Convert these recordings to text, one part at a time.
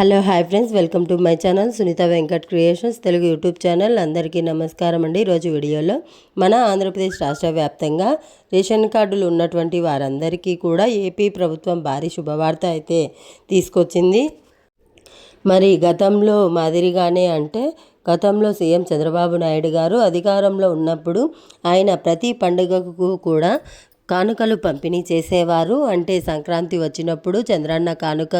Hello hi friends. Welcome to my channel Sunitha Venkat creations Telugu YouTube channel. అందరికీ నమస్కారం అండి ఈరోజు వీడియోలో. మన ఆంధ్రప్రదేశ్ రాష్ట్ర వ్యాప్తంగా రేషన్ కార్డులు ఉన్నటువంటి వారందరికీ కూడా ఏపీ ప్రభుత్వం భారీ శుభవార్త అయితే తీసుకొచ్చింది. మరి గతంలో మాదిరిగానే అంటే గతంలో సీఎం చంద్రబాబు నాయుడు గారు అధికారంలో ఉన్నప్పుడు ఆయన ప్రతి పండుగకు కూడా కానుకలు పంపిణీ చేసేవారు. అంటే సంక్రాంతి వచ్చినప్పుడు చంద్రన్న కానుక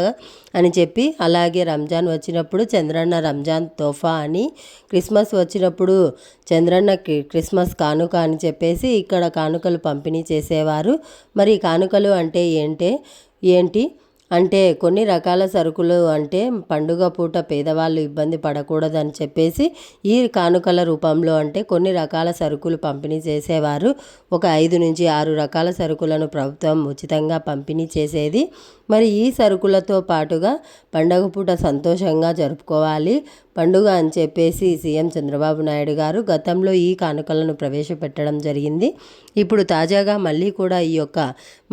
అని చెప్పి అలాగే రంజాన్ వచ్చినప్పుడు చంద్రన్న రంజాన్ తోఫా అని క్రిస్మస్ వచ్చినప్పుడు చంద్రన్న క్రిస్మస్ కానుక అని చెప్పేసి ఇక్కడ కానుకలు పంపిణీ చేసేవారు. మరి కానుకలు అంటే ఏంటే ఏంటి? అంటే కొన్ని రకాల సరుకులు అంటే పండుగ పూట పేదవాళ్ళు ఇబ్బంది పడకూడదని చెప్పేసి ఈ కానుకల రూపంలో అంటే కొన్ని రకాల సరుకులు పంపిణీ చేసేవారు. ఒక ఐదు నుంచి ఆరు రకాల సరుకులను ప్రభుత్వం ఉచితంగా పంపిణీ చేసేది. మరి ఈ సరుకులతో పాటుగా పండగ పూట సంతోషంగా జరుపుకోవాలి. పండుగ అని చెప్పేసి సీఎం చంద్రబాబు నాయుడు గారు గతంలో ఈ కానుకలను ప్రవేశపెట్టడం జరిగింది. ఇప్పుడు తాజాగా మళ్ళీ కూడా ఈ యొక్క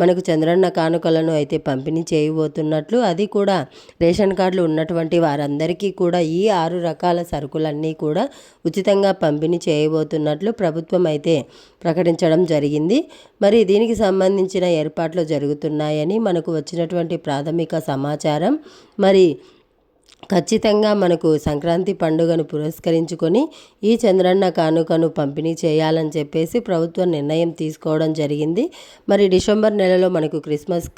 మనకు చంద్రన్న కానుకలను అయితే పంపిణీ చేయబోతున్నట్లు అది కూడా రేషన్ కార్డులు ఉన్నటువంటి వారందరికీ కూడా ఈ ఆరు రకాల సరుకులన్నీ కూడా ఉచితంగా పంపిణీ చేయబోతున్నట్లు ప్రభుత్వం అయితే ప్రకటించడం జరిగింది. మరి దీనికి సంబంధించిన ఏర్పాట్లు జరుగుతున్నాయని మనకు వచ్చినటువంటి ప్రాథమిక సమాచారం. మరి ఖచ్చితంగా మనకు సంక్రాంతి పండుగను పురస్కరించుకొని ఈ చంద్రన్న కానుకను పంపిణీ చేయాలని చెప్పేసి ప్రభుత్వం నిర్ణయం తీసుకోవడం జరిగింది. మరి డిసెంబర్ నెలలో మనకు క్రిస్మస్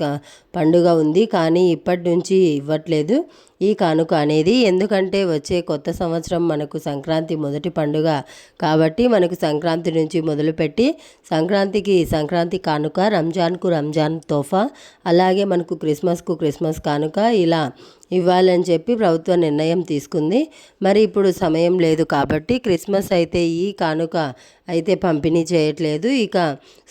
పండుగ ఉంది. కానీ ఇప్పటి నుంచి ఇవ్వట్లేదు. ఈ కానుక అనేది ఎందుకంటే వచ్చే కొత్త సంవత్సరం మనకు సంక్రాంతి మొదటి పండుగ కాబట్టి మనకు సంక్రాంతి నుంచి మొదలుపెట్టి సంక్రాంతికి సంక్రాంతి కానుక రంజాన్కు రంజాన్ తోఫా అలాగే మనకు క్రిస్మస్కు క్రిస్మస్ కానుక ఇలా ఇవ్వాలని చెప్పి ప్రభుత్వం నిర్ణయం తీసుకుంది. మరి ఇప్పుడు సమయం లేదు కాబట్టి క్రిస్మస్ అయితే ఈ కానుక అయితే పంపిణీ చేయట్లేదు. ఇక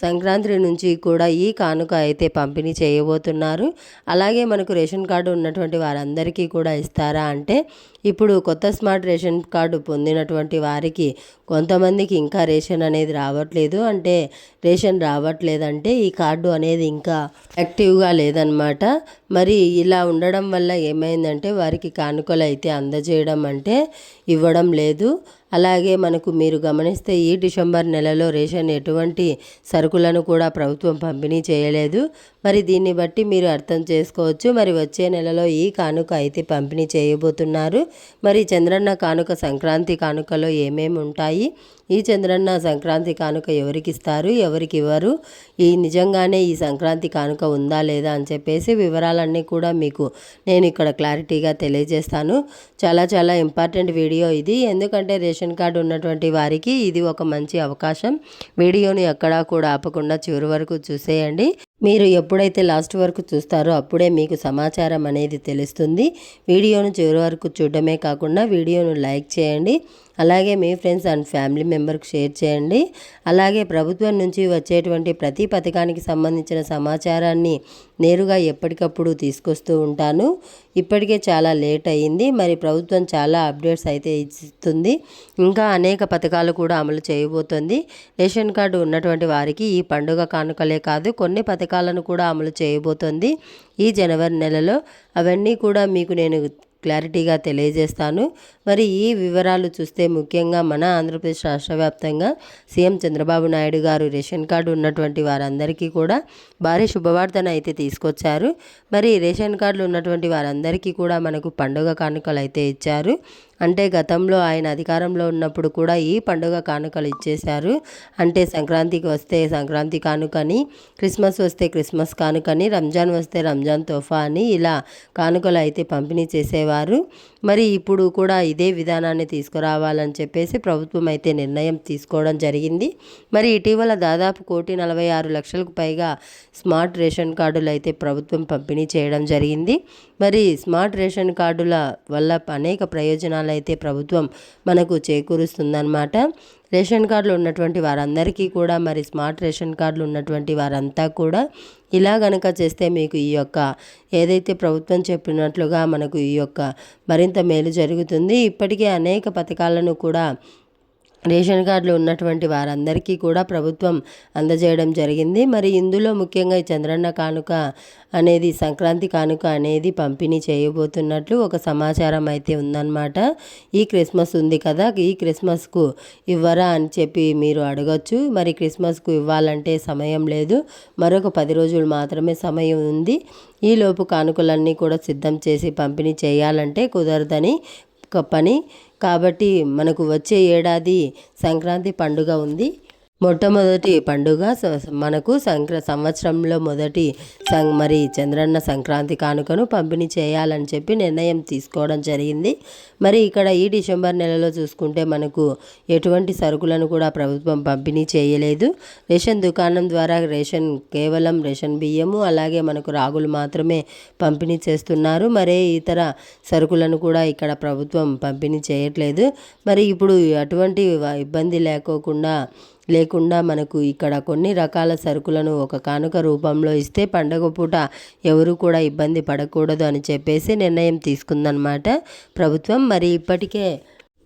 సంక్రాంతి నుంచి కూడా ఈ కానుక అయితే పంపిణీ చేయబోతున్నారు. అలాగే మనకు రేషన్ కార్డు ఉన్నటువంటి వారందరికీ కూడా కూడా ఇస్తారా అంటే ఇప్పుడు కొత్త స్మార్ట్ రేషన్ కార్డు పొందినటువంటి వారికి కొంతమందికి ఇంకా రేషన్ అనేది రావట్లేదు. అంటే రేషన్ రావట్లేదంటే ఈ కార్డు అనేది ఇంకా యాక్టివ్గా లేదనమాట మరి ఇలా ఉండడం వల్ల ఏమైందంటే వారికి కానుకలు అయితే అందజేయడం అంటే ఇవ్వడం లేదు. అలాగే మనకు మీరు గమనిస్తే ఈ డిసెంబర్ నెలలో రేషన్ ఎటువంటి సరుకులను కూడా ప్రభుత్వం పంపిణీ చేయలేదు. మరి దీన్ని బట్టి మీరు అర్థం చేసుకోవచ్చు. మరి వచ్చే నెలలో ఈ కానుక అయితే పంపిణీ చేయబోతున్నారు. మరి చంద్రన్న కానుక సంక్రాంతి కానుకలో ఏమేమి ఉంటాయి? ఈ చంద్రన్న సంక్రాంతి కానుక ఎవరికి ఇస్తారు? ఎవరికి ఇవ్వరు? ఈ నిజంగానే ఈ సంక్రాంతి కానుక ఉందా లేదా అని చెప్పేసి వివరాలన్నీ కూడా మీకు నేను ఇక్కడ క్లారిటీగా తెలియజేస్తాను. చాలా చాలా ఇంపార్టెంట్ వీడియో ఇది. ఎందుకంటే రేషన్ కార్డు ఉన్నటువంటి వారికి ఇది ఒక మంచి అవకాశం. వీడియోని ఎక్కడా కూడా ఆపకుండా చివరి వరకు చూసేయండి. మీరు ఎప్పుడైతే లాస్ట్ వరకు చూస్తారో అప్పుడే మీకు సమాచారం అనేది తెలుస్తుంది. వీడియోను చివరి వరకు చూడడమే కాకుండా వీడియోను లైక్ చేయండి. అలాగే మీ ఫ్రెండ్స్ అండ్ ఫ్యామిలీ మెంబర్కి షేర్ చేయండి. అలాగే ప్రభుత్వం నుంచి వచ్చేటువంటి ప్రతి పథకానికి సంబంధించిన సమాచారాన్ని నేరుగా ఎప్పటికప్పుడు తీసుకొస్తూ ఉంటాను. ఇప్పటికే చాలా లేట్ అయ్యింది మరి ప్రభుత్వం చాలా అప్డేట్స్ అయితే ఇస్తుంది. ఇంకా అనేక పథకాలు కూడా అమలు చేయబోతోంది. రేషన్ కార్డు ఉన్నటువంటి వారికి ఈ పండుగ కానుకలే కాదు కొన్ని పథకాలు పథకాలను కూడా అమలు చేయబోతోంది ఈ జనవరి నెలలో. అవన్నీ కూడా మీకు నేను క్లారిటీగా తెలియజేస్తాను. మరి ఈ వివరాలు చూస్తే ముఖ్యంగా మన ఆంధ్రప్రదేశ్ రాష్ట్ర వ్యాప్తంగా సీఎం చంద్రబాబు నాయుడు గారు రేషన్ కార్డు ఉన్నటువంటి వారందరికీ కూడా భారీ శుభవార్తను అయితే తీసుకొచ్చారు. మరి రేషన్ కార్డులు ఉన్నటువంటి వారందరికీ కూడా మనకు పండుగ కానుకలు అయితే ఇచ్చారు. అంటే గతంలో ఆయన అధికారంలో ఉన్నప్పుడు కూడా ఈ పండుగ కానుకలు ఇచ్చేశారు. అంటే సంక్రాంతికి వస్తే సంక్రాంతి కానుకని క్రిస్మస్ వస్తే క్రిస్మస్ కానుకని రంజాన్ వస్తే రంజాన్ తోఫా అని ఇలా కానుకలు అయితే పంపిణీ చేసేవారు. మరి ఇప్పుడు కూడా ఇదే విధానాన్ని తీసుకురావాలని చెప్పేసి ప్రభుత్వం అయితే నిర్ణయం తీసుకోవడం జరిగింది. మరి ఇటీవల దాదాపు కోటి నలభై ఆరు లక్షలకు పైగా స్మార్ట్ రేషన్ కార్డులు అయితే ప్రభుత్వం పంపిణీ చేయడం జరిగింది. మరి స్మార్ట్ రేషన్ కార్డుల వల్ల అనేక ప్రయోజనాలు అయితే ప్రభుత్వం మనకు చేకూరుస్తుందన్నమాట. రేషన్ కార్డులు ఉన్నటువంటి వారందరికీ కూడా మరి స్మార్ట్ రేషన్ కార్డులు ఉన్నటువంటి వారంతా కూడా ఇలా గనక చేస్తే మీకు ఈ యొక్క ఏదైతే ప్రభుత్వం చెప్పినట్లుగా మనకు ఈ యొక్క మరింత మేలు జరుగుతుంది. ఇప్పటికే అనేక పథకాలను కూడా రేషన్ కార్డులు ఉన్నటువంటి వారందరికీ కూడా ప్రభుత్వం అందజేయడం జరిగింది. మరి ఇందులో ముఖ్యంగా ఈ చంద్రన్న కానుక అనేది సంక్రాంతి కానుక అనేది పంపిణీ చేయబోతున్నట్లు ఒక సమాచారం అయితే ఉందన్నమాట. ఈ క్రిస్మస్ ఉంది కదా ఈ క్రిస్మస్కు ఇవ్వరా అని చెప్పి మీరు అడగచ్చు. మరి క్రిస్మస్కు ఇవ్వాలంటే సమయం లేదు. మరొక పది రోజులు మాత్రమే సమయం ఉంది. ఈలోపు కానుకలన్నీ కూడా సిద్ధం చేసి పంపిణీ చేయాలంటే కుదరదని ఒక పని కాబట్టి మనకు వచ్చే ఏడాది సంక్రాంతి పండుగ ఉంది. మొట్టమొదటి పండుగ మనకు సంక్ర సంవత్సరంలో మొదటి సం మరి చంద్రన్న సంక్రాంతి కానుకను పంపిణీ చేయాలని చెప్పి నిర్ణయం తీసుకోవడం జరిగింది. మరి ఇక్కడ ఈ డిసెంబర్ నెలలో చూసుకుంటే మనకు ఎటువంటి సరుకులను కూడా ప్రభుత్వం పంపిణీ చేయలేదు. రేషన్ దుకాణం ద్వారా రేషన్ కేవలం రేషన్ బియ్యము అలాగే మనకు రాగులు మాత్రమే పంపిణీ చేస్తున్నారు. మరే ఇతర సరుకులను కూడా ఇక్కడ ప్రభుత్వం పంపిణీ చేయట్లేదు. మరి ఇప్పుడు అటువంటి ఇబ్బంది లేకోకుండా లేకుండా మనకు ఇక్కడ కొన్ని రకాల సరుకులను ఒక కానుక రూపంలో ఇస్తే పండగ పూట ఎవరు కూడా ఇబ్బంది పడకూడదు అని చెప్పేసి నిర్ణయం తీసుకుందనమాట ప్రభుత్వం మరి ఇప్పటికే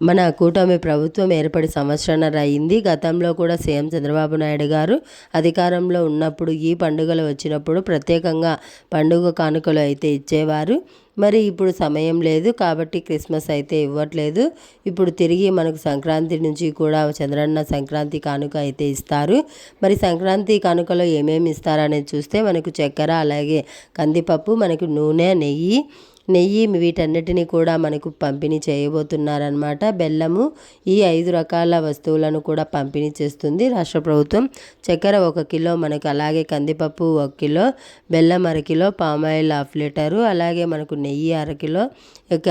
మన కూటమి ప్రభుత్వం ఏర్పడి సంవత్సరాన్నర అయింది. గతంలో కూడా సీఎం చంద్రబాబు నాయుడు గారు అధికారంలో ఉన్నప్పుడు ఈ పండుగలు వచ్చినప్పుడు ప్రత్యేకంగా పండుగ కానుకలు అయితే ఇచ్చేవారు. మరి ఇప్పుడు సమయం లేదు కాబట్టి క్రిస్మస్ అయితే ఇవ్వట్లేదు. ఇప్పుడు తిరిగి మనకు సంక్రాంతి నుంచి కూడా చంద్రన్న సంక్రాంతి కానుక అయితే ఇస్తారు. మరి సంక్రాంతి కానుకలో ఏమేమి ఇస్తారనేది చూస్తే మనకు చక్కెర అలాగే కందిపప్పు మనకు నూనె నెయ్యి నెయ్యి వీటన్నిటిని కూడా మనకు పంపిణీ చేయబోతున్నారనమాట బెల్లము ఈ ఐదు రకాల వస్తువులను కూడా పంపిణీ చేస్తుంది రాష్ట్ర ప్రభుత్వం. చక్కెర ఒక కిలో మనకు అలాగే కందిపప్పు ఒక కిలో బెల్లం అరకిలో పామాయిల్ హాఫ్ లీటరు అలాగే మనకు నెయ్యి అరకిలో ఇక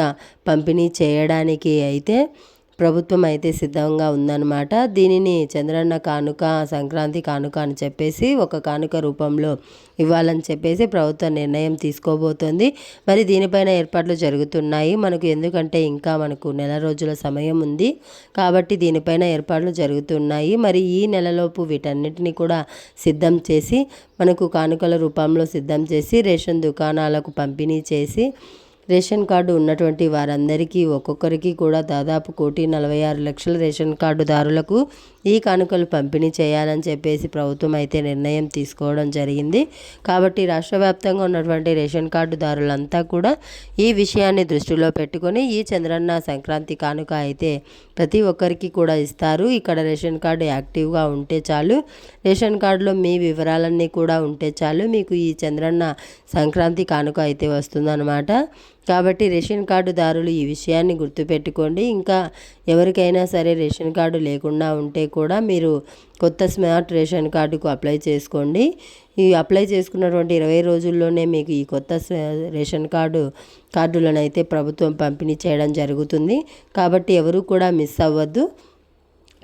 పంపిణీ చేయడానికి అయితే ప్రభుత్వం అయితే సిద్ధంగా ఉందన్నమాట. దీనిని చంద్రన్న కానుక సంక్రాంతి కానుక అని చెప్పేసి ఒక కానుక రూపంలో ఇవ్వాలని చెప్పేసి ప్రభుత్వం నిర్ణయం తీసుకోబోతోంది. మరి దీనిపైన ఏర్పాట్లు జరుగుతున్నాయి. మనకు ఎందుకంటే ఇంకా మనకు నెల రోజుల సమయం ఉంది కాబట్టి దీనిపైన ఏర్పాట్లు జరుగుతున్నాయి. మరి ఈ నెలలోపు వీటన్నిటిని కూడా సిద్ధం చేసి మనకు కానుకల రూపంలో సిద్ధం చేసి రేషన్ దుకాణాలకు పంపిణీ చేసి రేషన్ కార్డు ఉన్నటువంటి వారందరికీ ఒక్కొక్కరికి కూడా దాదాపు కోటి నలభై ఆరు లక్షల రేషన్ కార్డుదారులకు ఈ కానుకలు పంపిణీ చేయాలని చెప్పేసి ప్రభుత్వం అయితే నిర్ణయం తీసుకోవడం జరిగింది. కాబట్టి రాష్ట్ర వ్యాప్తంగా ఉన్నటువంటి రేషన్ కార్డుదారులంతా కూడా ఈ విషయాన్ని దృష్టిలో పెట్టుకొని ఈ చంద్రన్న సంక్రాంతి కానుక అయితే ప్రతి ఒక్కరికి కూడా ఇస్తారు. ఇక్కడ రేషన్ కార్డు యాక్టివ్గా ఉంటే చాలు. రేషన్ కార్డులో మీ వివరాలన్నీ కూడా ఉంటే చాలు. మీకు ఈ చంద్రన్న సంక్రాంతి కానుక అయితే వస్తుందన్నమాట. కాబట్టి రేషన్ కార్డుదారులు ఈ విషయాన్ని గుర్తుపెట్టుకోండి. ఇంకా ఎవరికైనా సరే రేషన్ కార్డు లేకుండా ఉంటే కూడా మీరు కొత్త స్మార్ట్ రేషన్ కార్డుకు అప్లై చేసుకోండి. ఈ అప్లై చేసుకున్నటువంటి ఇరవై రోజుల్లోనే మీకు ఈ కొత్త రేషన్ కార్డు కార్డులను అయితే ప్రభుత్వం పంపిణీ చేయడం జరుగుతుంది. కాబట్టి ఎవరు కూడా మిస్ అవ్వద్దు.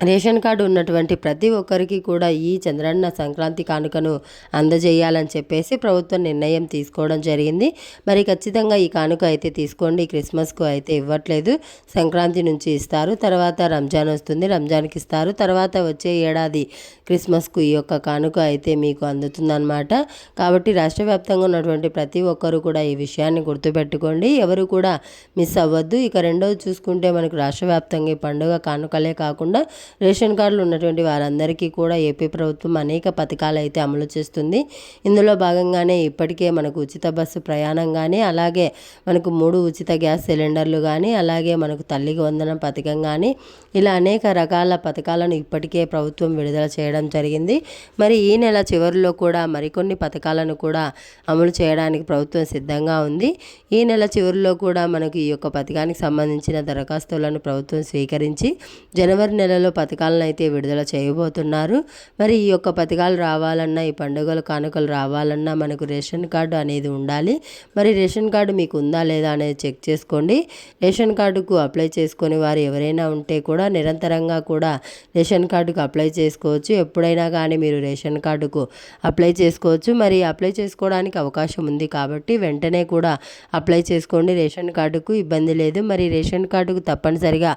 రేషన్ కార్డు ఉన్నటువంటి ప్రతి ఒక్కరికి కూడా ఈ చంద్రన్న సంక్రాంతి కానుకను అందజేయాలని చెప్పేసి ప్రభుత్వం నిర్ణయం తీసుకోవడం జరిగింది. మరి ఖచ్చితంగా ఈ కానుక అయితే తీసుకోండి. క్రిస్మస్కు అయితే ఇవ్వట్లేదు. సంక్రాంతి నుంచి ఇస్తారు. తర్వాత రంజాన్ వస్తుంది. రంజాన్కి ఇస్తారు. తర్వాత వచ్చే ఏడాది క్రిస్మస్కు ఈ యొక్క కానుక అయితే మీకు అందుతుందన్నమాట. కాబట్టి రాష్ట్ర వ్యాప్తంగా ఉన్నటువంటి ప్రతి ఒక్కరు కూడా ఈ విషయాన్ని గుర్తుపెట్టుకోండి. ఎవరు కూడా మిస్ అవ్వద్దు. ఇక రెండోది చూసుకుంటే మనకు రాష్ట్ర వ్యాప్తంగా ఈ పండుగ కానుకలే కాకుండా రేషన్ కార్డులు ఉన్నటువంటి వారందరికీ కూడా ఏపీ ప్రభుత్వం అనేక పథకాలు అయితే అమలు చేస్తుంది. ఇందులో భాగంగానే ఇప్పటికే మనకు ఉచిత బస్సు ప్రయాణం కానీ అలాగే మనకు మూడు ఉచిత గ్యాస్ సిలిండర్లు కానీ అలాగే మనకు తల్లికి వందనం పథకం కానీ ఇలా అనేక రకాల పథకాలను ఇప్పటికే ప్రభుత్వం విడుదల చేయడం జరిగింది. మరి ఈ నెల చివరిలో కూడా మరికొన్ని పథకాలను కూడా అమలు చేయడానికి ప్రభుత్వం సిద్ధంగా ఉంది. ఈ నెల చివరిలో కూడా మనకు ఈ యొక్క పథకానికి సంబంధించిన దరఖాస్తులను ప్రభుత్వం స్వీకరించి జనవరి నెలలో పథకాలను అయితే విడుదల చేయబోతున్నారు. మరి ఈ యొక్క పథకాలు రావాలన్నా ఈ పండుగల కానుకలు రావాలన్నా మనకు రేషన్ కార్డు అనేది ఉండాలి. మరి రేషన్ కార్డు మీకు ఉందా లేదా అనేది చెక్ చేసుకోండి. రేషన్ కార్డుకు అప్లై చేసుకొని వారు ఎవరైనా ఉంటే కూడా నిరంతరంగా కూడా రేషన్ కార్డుకు అప్లై చేసుకోవచ్చు. ఎప్పుడైనా కానీ మీరు రేషన్ కార్డుకు అప్లై చేసుకోవచ్చు. మరి అప్లై చేసుకోవడానికి అవకాశం ఉంది కాబట్టి వెంటనే కూడా అప్లై చేసుకోండి. రేషన్ కార్డుకు ఇబ్బంది లేదు. మరి రేషన్ కార్డుకు తప్పనిసరిగా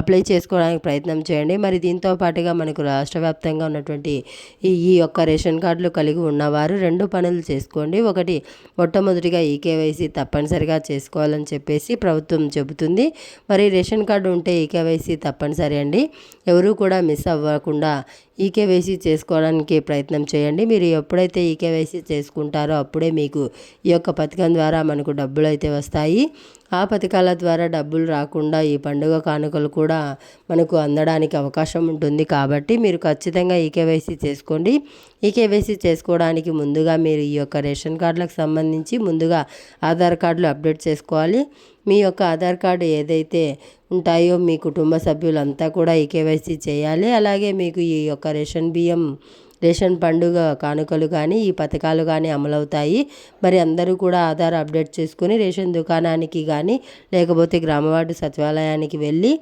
అప్లై చేసుకోవడానికి ప్రయత్నం చేయండి. మరి మరి దీంతో పాటుగా మనకు రాష్ట్ర వ్యాప్తంగా ఉన్నటువంటి ఈ ఈ యొక్క రేషన్ కార్డులు కలిగి ఉన్నవారు రెండు పనులు చేసుకోండి. ఒకటి మొట్టమొదటిగా ఈ కేవైసీ తప్పనిసరిగా చేసుకోవాలని చెప్పేసి ప్రభుత్వం చెబుతుంది. మరి రేషన్ కార్డు ఉంటే ఈ కేవైసీ తప్పనిసరి అండి. ఎవరు కూడా మిస్ అవ్వకుండా ఈకేవైసీ చేసుకోవడానికి ప్రయత్నం చేయండి. మీరు ఎప్పుడైతే ఈకేవైసీ చేసుకుంటారో అప్పుడే మీకు ఈ యొక్క పథకం ద్వారా మనకు డబ్బులు అయితే వస్తాయి. ఆ పథకాల ద్వారా డబ్బులు రాకుండా ఈ పండుగ కానుకలు కూడా మనకు అందడానికి అవకాశం ఉంటుంది. కాబట్టి మీరు ఖచ్చితంగా ఈకేవైసీ చేసుకోండి. ఈకేవైసీ చేసుకోవడానికి ముందుగా మీరు ఈ యొక్క రేషన్ కార్డులకు సంబంధించి ముందుగా ఆధార్ కార్డులు అప్డేట్ చేసుకోవాలి. మీ యొక్క ఆధార్ కార్డు ఏదైతే ఉంటాయో మీ కుటుంబ సభ్యులంతా కూడా ఈ కేవైసీ చేయాలి. అలాగే మీకు ఈ యొక్క రేషన్ బియ్యం రేషన్ పండుగ కానుకలు కానీ ఈ పథకాలు కానీ అమలవుతాయి. మరి అందరూ కూడా ఆధార్ అప్డేట్ చేసుకుని రేషన్ దుకాణానికి కానీ లేకపోతే గ్రామవార్డు సచివాలయానికి వెళ్ళి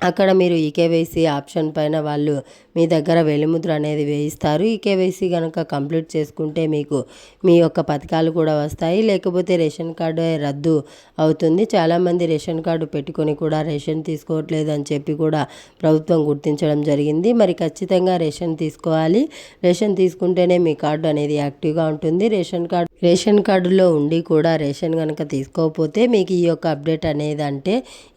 అక్కడ మీరు ఈకేవైసీ ఆప్షన్ పైన వాళ్ళు మీ దగ్గర వెలిముద్ర అనేది వేయిస్తారు. ఈకేవైసీ కనుక కంప్లీట్ చేసుకుంటే మీకు మీ యొక్క పథకాలు కూడా వస్తాయి. లేకపోతే రేషన్ కార్డు రద్దు అవుతుంది. చాలామంది రేషన్ కార్డు పెట్టుకొని కూడా రేషన్ తీసుకోవట్లేదు అని చెప్పి కూడా ప్రభుత్వం గుర్తించడం జరిగింది. మరి ఖచ్చితంగా రేషన్ తీసుకోవాలి. రేషన్ తీసుకుంటేనే మీ కార్డు అనేది యాక్టివ్గా ఉంటుంది. రేషన్ కార్డు రేషన్ కార్డులో ఉండి కూడా రేషన్ కనుక తీసుకోకపోతే మీకు ఈ యొక్క అప్డేట్ అనేది అంటే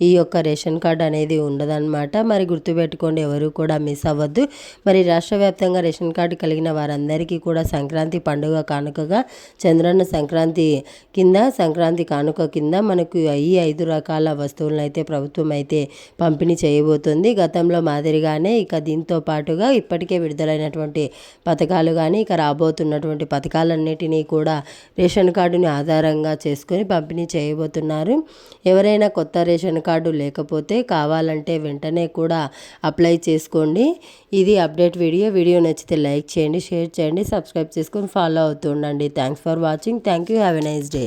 ఈ యొక్క రేషన్ కార్డు అనేది ఉండదన్నమాట. మరి గుర్తుపెట్టుకోండి ఎవరు కూడా మిస్ అవ్వద్దు. మరి రాష్ట్ర వ్యాప్తంగా రేషన్ కార్డు కలిగిన వారందరికీ కూడా సంక్రాంతి పండుగ కానుకగా చంద్రన్న సంక్రాంతి కింద సంక్రాంతి కానుక కింద మనకు ఈ ఐదు రకాల వస్తువులను అయితే ప్రభుత్వం అయితే పంపిణీ చేయబోతుంది. గతంలో మాదిరిగానే ఇక దీంతో పాటుగా ఇప్పటికే విడుదలైనటువంటి పథకాలు కానీ ఇక రాబోతున్నటువంటి పథకాలన్నిటినీ కూడా రేషన్ కార్డుని ఆధారంగా చేసుకొని పంపిణీ చేయబోతున్నారు. ఎవరైనా కొత్త రేషన్ కార్డు లేకపోతే కావాలంటే వెంటనే కూడా అప్లై చేసుకోండి. ఇది అప్డేట్ వీడియో. వీడియో నచ్చితే లైక్ చేయండి షేర్ చేయండి సబ్స్క్రైబ్ చేసుకొని ఫాలో అవుతూ ఉండండి. Thanks for watching. Thank you. Have a nice day.